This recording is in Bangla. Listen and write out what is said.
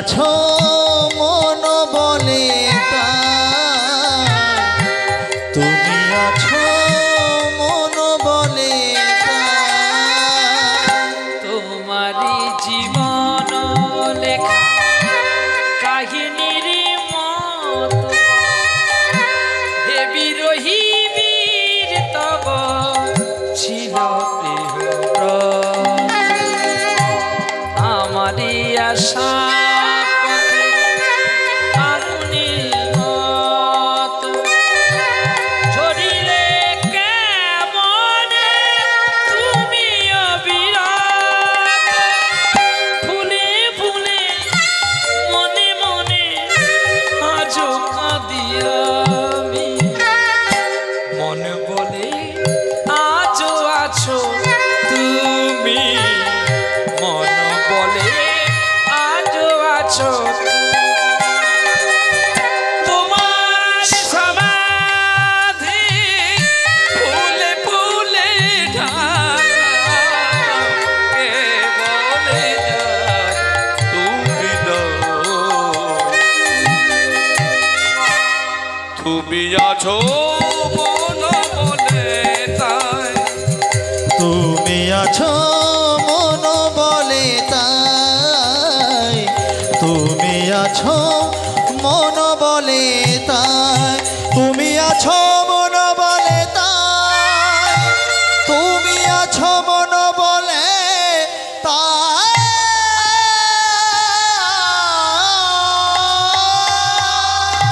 আছ মন বলে তুমি আছ মন বলে তোমারি জীবন লেখা, কাহিনীর মত। দেবী রহিবীর তব, ছিল প্রিয় আমারি আশা তুমি আছো মন বলে তাই। তুমি আছো মন বলে তাই। তুমি আছো মন বলে তাই। তুমি আছো মন বলে তাই। তুমি আছো মন বলে তাই।